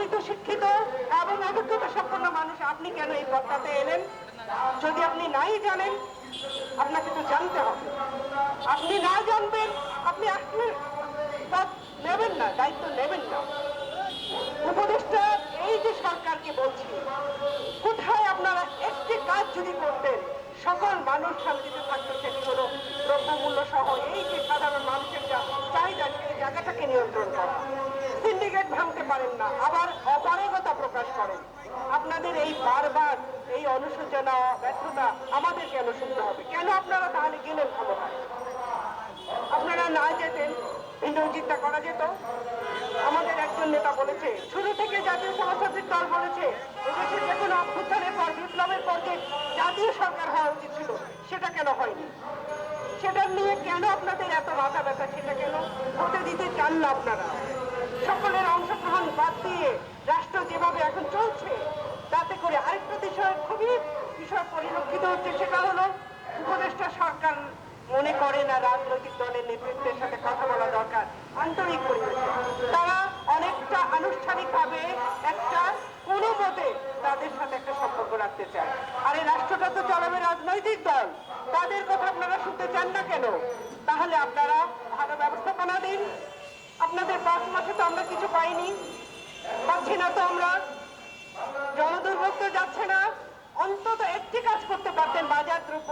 আপনি তো শিক্ষিত এবং অভিজ্ঞতা সম্পন্ন মানুষ, আপনি কেন এই পদটাতে এলেন? যদি আপনি নাই জানেন, আপনাকে তো জানতে হবে। আপনি না জানবেন, আপনি পদ নেবেন না, দায়িত্ব নেবেন না। উপদেষ্টা, এই যে সরকারকে বলছি, কোথায় আপনারা একটি কাজ যদি করতেন, সকল মানুষ শান্তিতে থাকতো সেটি হলো দ্রব্যমূল্য সহ এই যে সাধারণ মানুষের যা চাহিদা সেই জায়গাটাকে নিয়ন্ত্রণ করা সিন্ডিকেট ভাঙতে পারেন না আবার অপারগতা প্রকাশ করেন আপনাদের এই বারবার এই অনুশোচনা ব্যর্থতা আমাদের কেন শুনতে হবে কেন আপনারা তাহলে গেলেন ক্ষমতায় আপনারা না যেতেন চিন্তা করা যেত। আমাদের একজন নেতা বলেছে, শুরু থেকে জাতীয় সমাজতান্ত্রিক দল বলেছে এদেশে যে কোনো অভ্যুত্থানের পর, বিপ্লবের পর যে জাতীয় সরকার হওয়া উচিত ছিল, সেটা কেন হয়নি? সেটা নিয়ে কেন আপনাদের এত মাথা ব্যথা, সেটা কেন? হতে দিতে চান না আপনারা? সকলের অংশগ্রহণ বাদ দিয়ে রাষ্ট্র যেভাবে এখন চলছে, তাতে করে আরেকটা বিষয় খুবই বিষয় পরিলক্ষিত হচ্ছে, সেটা হলো উপদেষ্টা সরকার মনে করে না রাজনৈতিক দলের নেতৃত্বের সাথে কথা বলা দরকার, আন্তরিক পরিবেশে। তারা অনেকটা আনুষ্ঠানিকভাবে একটা কোনো মতে তাদের সাথে একটা সম্পর্ক রাখতে চায়। আর এই রাষ্ট্রটা তো চালাবে রাজনৈতিক দল। তাদের কথা আপনারা শুনতে চান না কেন? তাহলে আপনারা ভালো ব্যবস্থাপনা দিন। আপনাদের পাঁচ মাসে তো আমরা কিছু পাইনি। পাচ্ছি না তো আমরা। জনদুর্ভোগ তো যাচ্ছে না। অন্তত একটি কাজ করতে পারতেন বাজার দ্রব্য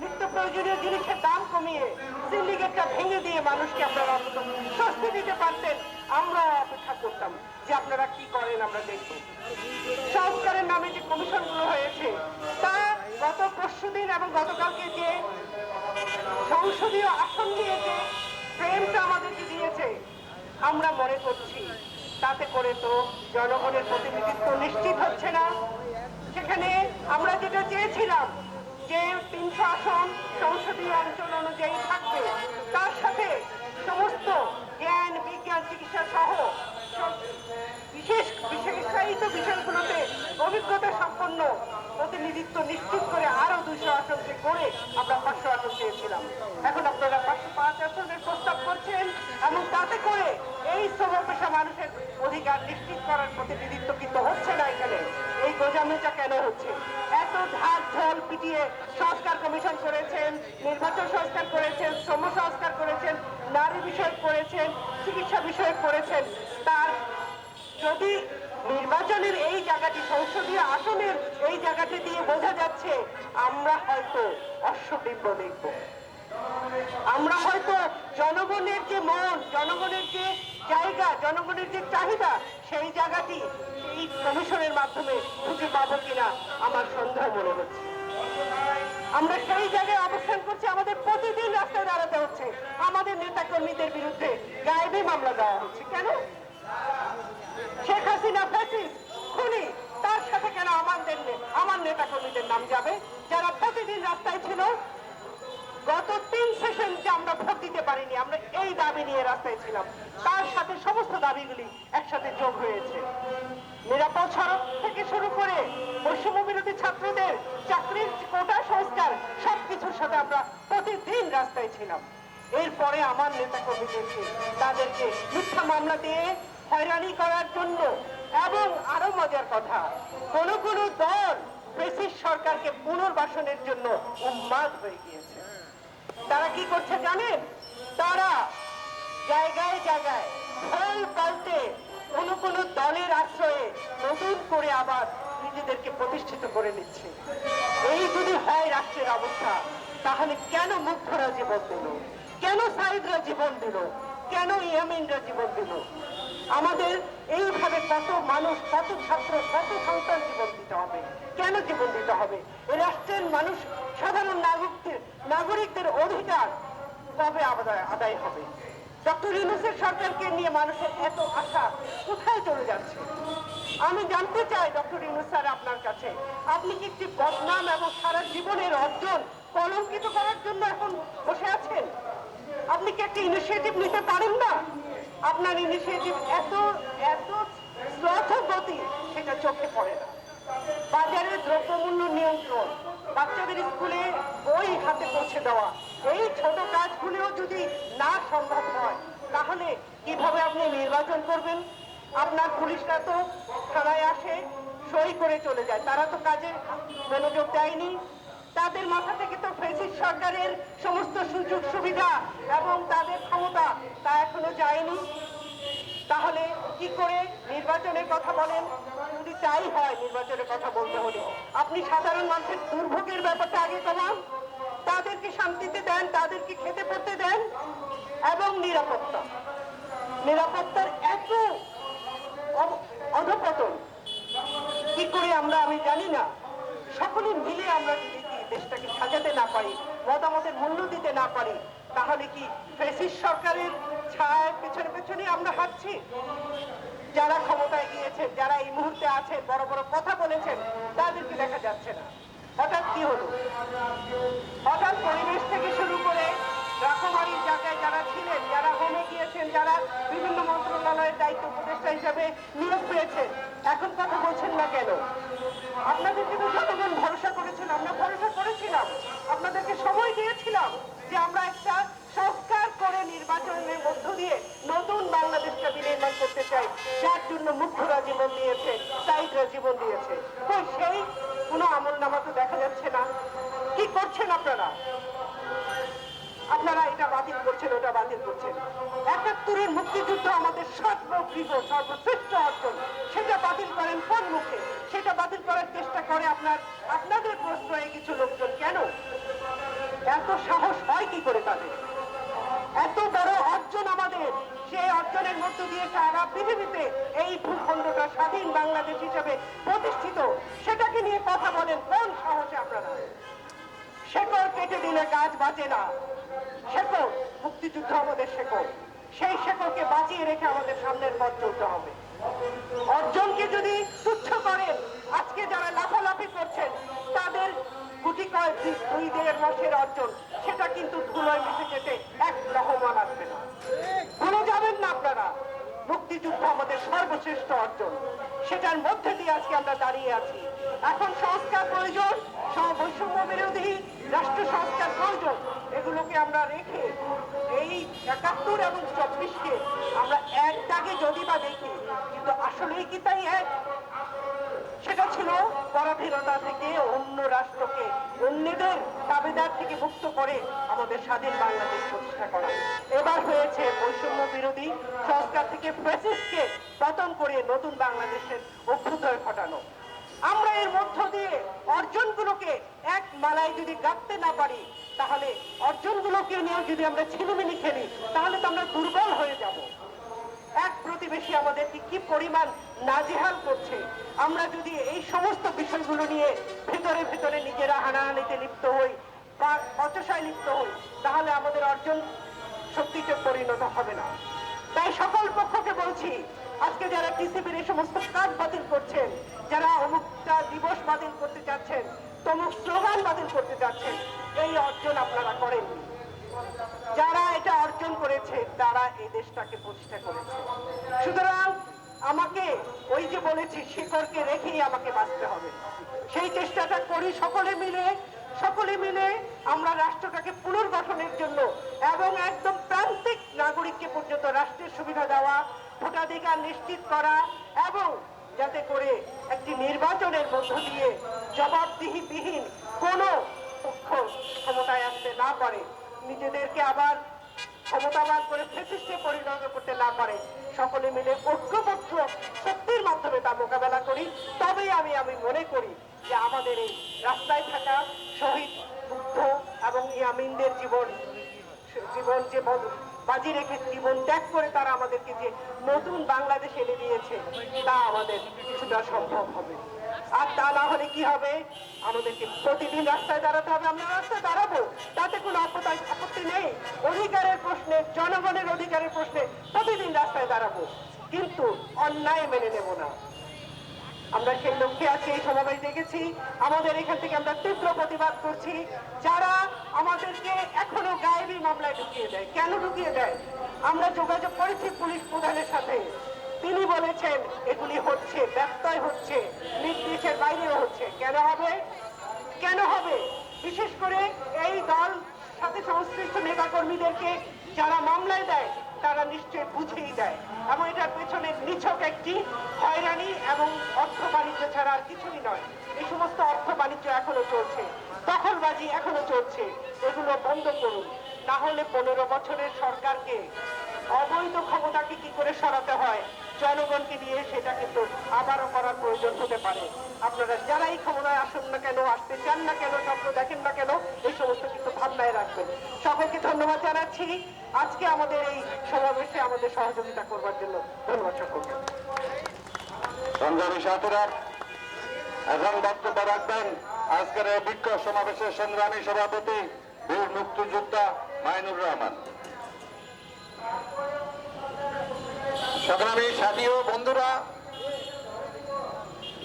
নিত্য প্রয়োজনীয় জিনিসের দাম কমিয়ে সিন্ডিকেটটা ভেঙে দিয়ে মানুষকে আপনারা অন্তত স্বস্তি দিতে পারতেন। আমরা অপেক্ষা করতাম যে আপনারা কি করেন আমরা দেখব। সংস্কারের নামে যে কমিশনগুলো হয়েছে, তা গত পরশুদিন এবং গতকালকে যে সংসদীয় আসন নিয়ে যে ফ্রেমটা আমাদেরকে দিয়েছে, আমরা মনে করছি, তাতে করে তো জনগণের প্রতিনিধিত্ব নিশ্চিত হচ্ছে না। সেখানে আমরা যেটা চেয়েছিলাম যে তিনশো আসন সংসদীয় অঞ্চল অনুযায়ী থাকবে, তার সাথে সমস্ত জ্ঞান, বিজ্ঞান, চিকিৎসা সহ বিশেষ বিশেষায়িত বিষয়গুলোতে অভিজ্ঞতা সম্পন্ন প্রতিনিধিত্ব নিশ্চিত করে আরও দুশো আসনকে করে আমরা পাঁচশো আসন চেয়েছিলাম এখন আপনারা পাঁচশো পাঁচ আসনের প্রস্তাব করছেন এবং তাতে করে এই শ্রম পেশা মানুষের অধিকার নিশ্চিত করার প্রতিনিধিত্ব কেন হচ্ছে? এত ঢাক ঢোল পিটিয়ে সংস্কার কমিশন করেছেন, নির্বাচন সংস্কার করেছেন, শ্রম সংস্কার করেছেন, নারী বিষয় করেছেন, চিকিৎসা বিষয় করেছেন। তার যদি নির্বাচনের এই জায়গাটি সংসদীয় আসনের এই জায়গাটি দিয়ে বোঝা যাচ্ছে, আমরা হয়তো অশ্বডিম্ব দেখব। আমরা হয়তো জনগণের যে মন, জনগণের যে জায়গা, জনগণের যে চাহিদা, সেই জায়গাটি এই কমিশনের মাধ্যমে খুঁজে পাবো। আমার সন্দেহ মনে হচ্ছে। আমরা সেই জায়গায় অবস্থান করছি, আমাদের প্রতিদিন রাস্তায় দাঁড়াতে হচ্ছে। আমাদের নেতা কর্মীদের বিরুদ্ধে গায়েবী মামলা দেওয়া হচ্ছে। কেন? শেখ হাসিনা ফ্যাসিস খুনি। তার সাথে কেন আমাদের আমার নেতা কর্মীদের নাম যাবে? যারা প্রতিদিন রাস্তায় ছিল, গত তিন সেশন যে আমরা ভোট দিতে পারিনি, আমরা এই দাবি নিয়ে রাস্তায় ছিলাম। তার সাথে সমস্ত দাবিগুলি একসাথে যোগ হয়েছে। নিরাপদ সড়ক আমরা প্রতিদিন রাস্তায় ছিলাম। এরপরে আমার নেতা কর্মীদেরকে তাদেরকে মিথ্যা মামলা দিয়ে হয়রানি করার জন্য এবং আরও মজার কথা, কোন কোন দল ব্রিটিশ সরকারকে পুনর্বাসনের জন্য উন্মাদ হয়ে গিয়েছে। তারা কি করছে জানেন? তারা জায়গায় জায়গায় ফল পাল্টে কোন কোন দলের আশ্রয়ে নতুন করে আবার নিজেদেরকে প্রতিষ্ঠিত করে নিচ্ছে। এই যদি হয় রাষ্ট্রের অবস্থা, তাহলে কেন মুগ্ধরা জীবন দিল? কেন সাইদরা জীবন দিল? কেন ইয়ামিনরা জীবন দিল? আমাদের এইভাবে কত মানুষ, কত ছাত্র, কত সন্তান জীবন দিতে হবে? কেন জীবন দিতে হবে? এই রাষ্ট্রের মানুষ সাধারণ নাগরিকদের নাগরিকদের অধিকার কবে আদায় হবে? ডক্টর ইউনুসের সরকারকে নিয়ে মানুষের এত আশা কোথায় চলে যাচ্ছে? আমি জানতে চাই ডক্টর ইউনুস স্যার আপনার কাছে, আপনি কি একটি বদনাম এবং সারা জীবনের অর্জন কলঙ্কিত করার জন্য এখন বসে আছেন? আপনি কি একটা ইনিশিয়েটিভ নিতে পারেন না? আপনার ইনিশিয়েটিভ এত এত গতি সেটা চোখে পড়ে না। বাজারে দ্রব্যমূল্য নিয়ন্ত্রণ, বাচ্চাদের স্কুলে বই হাতে পৌঁছে দেওয়া, এই ছোট কাজগুলিও যদি না সম্ভব হয়, তাহলে কীভাবে আপনি নির্বাচন করবেন? আপনার পুলিশরা তো থানায় আসে, সই করে চলে যায়। তারা তো কাজে মনোযোগ দেয়নি। তাদের মাথা থেকে তো ফেসিস সরকারের সমস্ত সুযোগ সুবিধা এবং তাদের ক্ষমতা তা এখনও যায়নি। কি করে নির্বাচনের কথা বলেন? যদি তাই হয় নির্বাচনের কথা বলতে হলে। আপনি সাধারণ মানুষের দুর্ভোগের ব্যাপারটা আগে কমান তাদেরকে শান্তিতে দেন, তাদেরকে খেতে পড়তে দেন এবং নিরাপত্তা। নিরাপত্তার এত অধপতন। কি করে আমরা, আমি জানি না। সকলে মিলে আমরা যদি দেশটাকে সাজাতে না পারি, মতামতের মূল্য দিতে না পারি তাহলে কি ফেসিস সরকারের ছায়ার পেছনে পেছনে আমরা হাঁটছি? যারা ক্ষমতায় গিয়েছেন, যারা এই মুহূর্তে আছেন, বড় বড় কথা বলেছেন, তাদেরকে দেখা যাচ্ছে না। হঠাৎ কি হলো? হঠাৎ পরিবেশ থেকে শুরু করে রাখমারির জায়গায় যারা ছিলেন, যারা হোমে গিয়েছেন, যারা বিভিন্ন মন্ত্রণালয়ের দায়িত্ব উপদেষ্টা হিসাবে নিয়োগ পেয়েছেন, এখন কথা বলছেন না কেন? আপনাদেরকে তো জনগণ ভরসা করেছেন, আমরা আপনার, আপনাদের প্রশ্রয়ে কিছু লোকজন কেন? এত সাহস হয় কি করে তাদের? এত বড় অর্জন আমাদের। সেই অর্জনের মধ্য দিয়ে সারা পৃথিবীতে এই ভূখণ্ডটা স্বাধীন বাংলাদেশ হিসেবে প্রতিষ্ঠিত। সেটাকে নিয়ে কথা বলেন, কোন সাহসে আপনারা? শেকড় কেটে দিলে গাছ বাঁচে না। শেকড়, মুক্তিযুদ্ধ আমাদের শেকড়। সেই শেকড়কে বাঁচিয়ে রেখে আমাদের সামনের পথ চলতে হবে। অর্জনকে যদি তুচ্ছ করেন, আজকে যারা লাফালাফি করছেন, তাদের গুটি কয়েক দুই- দেড় মাসের অর্জন, সেটা কিন্তু ধুলোয় মিশে যেতে এক রহমান আসবে না। ভুলে যাবেন না আপনারা। মুক্তিযুদ্ধ আমাদের সর্বশ্রেষ্ঠ অর্জন। সেটার মধ্যে দিয়ে আজকে আমরা দাঁড়িয়ে আছি। এখন সংস্কার প্রয়োজন বৈষম্য বিরোধী, রাষ্ট্র সংস্কার প্রয়োজন, এগুলোকে আমরা রেখে এই একাত্তর এবং চব্বিশকে আমরা এক দাগে যদি বা দেখি, কিন্তু আসলেই কি তাই এক? সেটা ছিল পরাধীনতা থেকে অন্য রাষ্ট্রকে অন্যদের দাবিদার থেকে মুক্ত করে আমাদের স্বাধীন বাংলাদেশ প্রতিষ্ঠা করা। এবার হয়েছে বৈষম্য বিরোধী সংস্কার থেকে ফ্যাসিস্টকে পতন করে নতুন বাংলাদেশের অভ্যুদয় ঘটানো। আমরা এর মধ্য দিয়ে অর্জনগুলোকে এক মালায় যদি গাঁথতে না পারি, তাহলে অর্জনগুলোকে নিয়ে যদি আমরা ছিলুমিনি খেলি, তাহলে তো আমরা দুর্বল হয়ে যাব। এক প্রতিবেশী আমাদেরকে কি পরিমাণ নাজেহাল করছে। আমরা যদি এই সমস্ত বিষয়গুলো নিয়ে ভেতরে ভেতরে নিজেরা হানাহানিতে লিপ্ত হই, বা অচসায় লিপ্ত হই, তাহলে আমাদের অর্জন শক্তিতে পরিণত হবে না। তাই সকল পক্ষকে বলছি, আজকে যারা টিসিবির এই সমস্ত কাজ বাতিল করি সকলে মিলে সকলে মিলে আমরা রাষ্ট্রটাকে পুনর্গঠনের জন্য এবং একদম প্রান্তিক নাগরিককে পর্যন্ত রাষ্ট্রের সুবিধা দেওয়া, ভোটাধিকার নিশ্চিত করা এবং যাতে করে একটি নির্বাচনের মধ্য দিয়ে জবাবদিহিবিহীন কোনো পক্ষ ক্ষমতায় আসতে না পারে। নিজেদেরকে আবার ক্ষমতাবান করে ফেটিসে পরিণত করতে না পারে। সকলে মিলে ঐক্যবদ্ধ শক্তির মাধ্যমে তা মোকাবেলা করি। তবেই আমি আমি মনে করি যে আমাদের এই রাস্তায় থাকা শহীদ, বুদ্ধ এবং ইয়ামিনদের জীবন জীবন যে বাজি রেখে জীবন ত্যাগ করে তারা আমাদেরকে যে নতুন বাংলাদেশ এনে দিয়েছে, তা আমাদের কিছুটা সম্ভব হবে। আর তা না হলে কি হবে? আমাদেরকে প্রতিদিন রাস্তায় দাঁড়াতে হবে। আমরা রাস্তায় দাঁড়াবো। তাতে কোনো আপত্তি নেই। অধিকারের প্রশ্নে, জনগণের অধিকারের প্রশ্নে প্রতিদিন রাস্তায় দাঁড়াবো। কিন্তু অন্যায় মেনে নেব না। আমরা সেই লক্ষ্যে আছি, এই সমাবেশ দেখেছি আমাদের এখান থেকে আমরা তীব্র প্রতিবাদ করছি। যারা আমাদেরকে এখনও গায়েবী মামলায় ঢুকিয়ে দেয়, কেন ঢুকিয়ে দেয়? আমরা যোগাযোগ করেছি পুলিশ প্রধানের সাথে। তিনি বলেছেন, এগুলি হচ্ছে, ব্যত্যয় হচ্ছে, নির্দেশের বাইরেও হচ্ছে। কেন হবে? কেন হবে? বিশেষ করে এই দল সাথে সংশ্লিষ্ট নেতাকর্মীদেরকে যারা মামলায় দেয় তারা নিশ্চয় বুঝেই দেয়। এবং এটার পেছনে নিছক একটি হয়রানি এবং অর্থ বাণিজ্য ছাড়া আর কিছুই নয়। এই সমস্ত অর্থ বাণিজ্য এখনও চলছে। দখলবাজি এখনও চলছে। এগুলো বন্ধ করুন। না হলে পনেরো বছরের সরকারকে অবৈধ ক্ষমতাকে কি করে সরাতে হয়? জনগণকে নিয়ে সেটা কিন্তু আবারও করার প্রয়োজন হতে পারে। আপনারা যারাই ক্ষমতায় আসুন না কেন, আসতে চান না কেন, স্বপ্ন দেখেন না কেন, এই সমস্ত কিন্তু ভাবনায় রাখবেন। সকলকে ধন্যবাদ জানাচ্ছি। আজকে আমাদের এই সমাবেশে আমাদের সহযোগিতা করবার জন্য ধন্যবাদ সকলকে। এখন বক্তব্য রাখবেন। আজকের বিক্ষোভ সমাবেশের সংগ্রামী সভাপতি বীর মুক্তিযোদ্ধা মাইনুর রহমান। সংগ্রামী সাথী ও বন্ধুরা,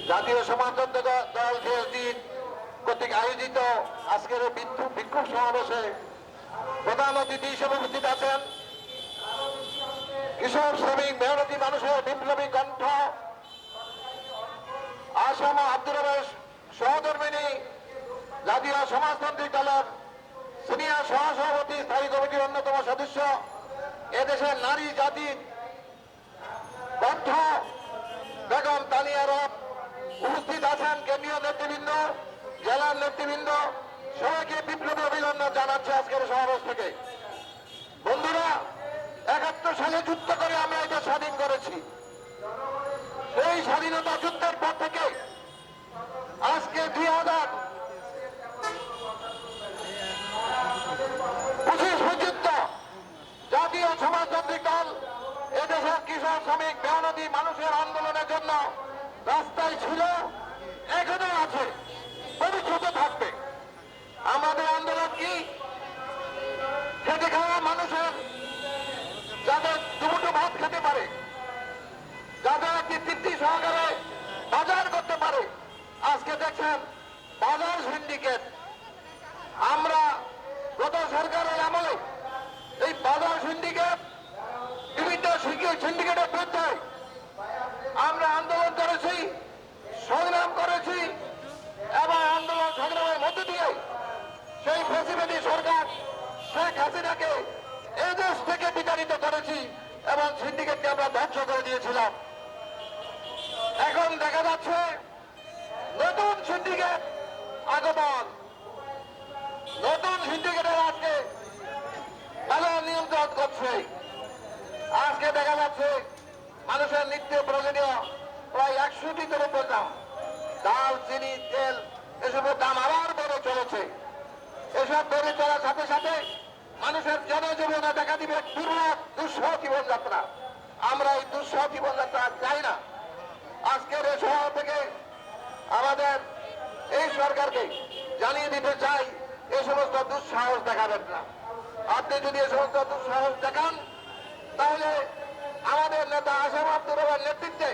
জাতীয় সমাজতন্ত্র দল সিএসডি কর্তৃক আয়োজিত আজকের বিক্ষোভ সমাবেশে প্রধান অতিথি হিসেবে উপস্থিত আছেন কৃষক, শ্রমিক, মেহনতি মানুষের বিপ্লবী কণ্ঠ, আসাম আব্দুর রবেশ সহধর্মিনী জাতীয় সমাজতান্ত্রিক দলের সিনিয়র সহসভাপতি, স্থায়ী কমিটির অন্যতম সদস্য, এদেশের নারী জাতির কণ্ঠ বেগম তানিয়া রব উপস্থিত আছেন কেন্দ্রীয় নেতৃবৃন্দ, জেলার নেতৃবৃন্দ, সবাইকে বিপ্লবী অভিনন্দন জানাচ্ছে আজকের সমাবেশ থেকে। বন্ধুরা, একাত্তর সালে যুদ্ধ করে আমরা এটা স্বাধীন করেছি। এই স্বাধীনতা যুদ্ধের পর থেকে আজকে দুই হাজার জাতীয় সমাজতান্ত্রিক দল এদেশের কৃষক শ্রমিক মেহনতি মানুষের আন্দোলনের জন্য রাস্তায় ছিল, এখনও আছে, ভবিষ্যতে থাকবে। আমাদের আন্দোলন কি? খেটে খাওয়া মানুষের যাতে দুমুটো ভাত খেতে পারে যাতে একটি তৃপ্তি সহকারে বাজার করতে পারে, আজকে দেখছেন বাজার সিন্ডিকেট আমরা গত সরকারের আমলে এই বাজার সিন্ডিকেট বিভিন্ন সিন্ডি- সিন্ডিকেটের বিরুদ্ধে আমরা আন্দোলন করেছি, সংগ্রাম করেছি এবং আন্দোলন সংগ্রামের মধ্যে দিয়ে সেই ফেসিলিটি সরকার শেখ হাসিনাকে এই দেশ থেকে বিতাড়িত করেছি এবং সিন্ডিকেটকে আমরা ধ্বংস করে দিয়েছিলাম। এখন দেখা যাচ্ছে নতুন সিন্ডিকেট আগমন, নতুন সিন্ডিকেটের আজকে বাজার নিয়ন্ত্রণ করছে আজকে দেখা যাচ্ছে মানুষের নিত্য প্রয়োজনীয় প্রায় একশোটি দ্রব্যের দাম ডাল চিনি তেল, এসবের দাম আবার বেড়ে চলেছে। এসব বেড়ে চলার সাথে সাথে মানুষের জনজীবনে দেখা দিবে দুর্লভ দুঃসহ জীবনযাত্রা। আমরা এই দুঃসহ জীবনযাত্রা চাই না। আজকের এই সভা থেকে আমাদের এই সরকারকে জানিয়ে দিতে চাই এই সমস্ত দুঃসাহস দেখাবেন না। আপনি যদি এই সমস্ত দুঃসাহস দেখান, তাহলে আমাদের নেতা আসাম আব্দুর রহমান নেতৃত্বে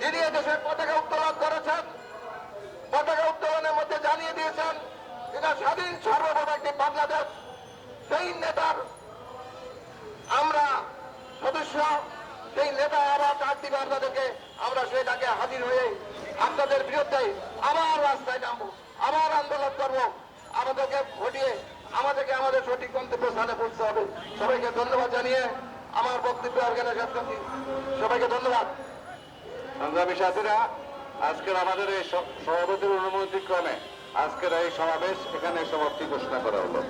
যিনি দেশের পতাকা উত্তোলন করেছেন, পতাকা উত্তোলনের মধ্যে জানিয়ে দিয়েছেন, এটা স্বাধীন সার্বভৌম একটি বাংলাদেশ। সেই নেতার আমরা সদস্য, সেই নেতা আবার ডাক দিবে আপনাদেরকে, আমরা সেই ডাকে হাজির হয়ে আপনাদের বিরুদ্ধে আবার রাস্তায় নামবো, আবার আন্দোলন করব। আমাদেরকে ঘটিয়ে আমাদেরকে আমাদের সঠিক গন্তব্য স্থানে পৌঁছতে হবে। সবাইকে ধন্যবাদ জানিয়ে আমার বক্তব্য অর্গানাইজ করছি সবাইকে ধন্যবাদ। সংগ্রামী সাথীরা, আজকের আমাদের এই সভাপতির অনুমতি ক্রমে আজকের এই সমাবেশ এখানে সমাপ্তি ঘোষণা করা হলো।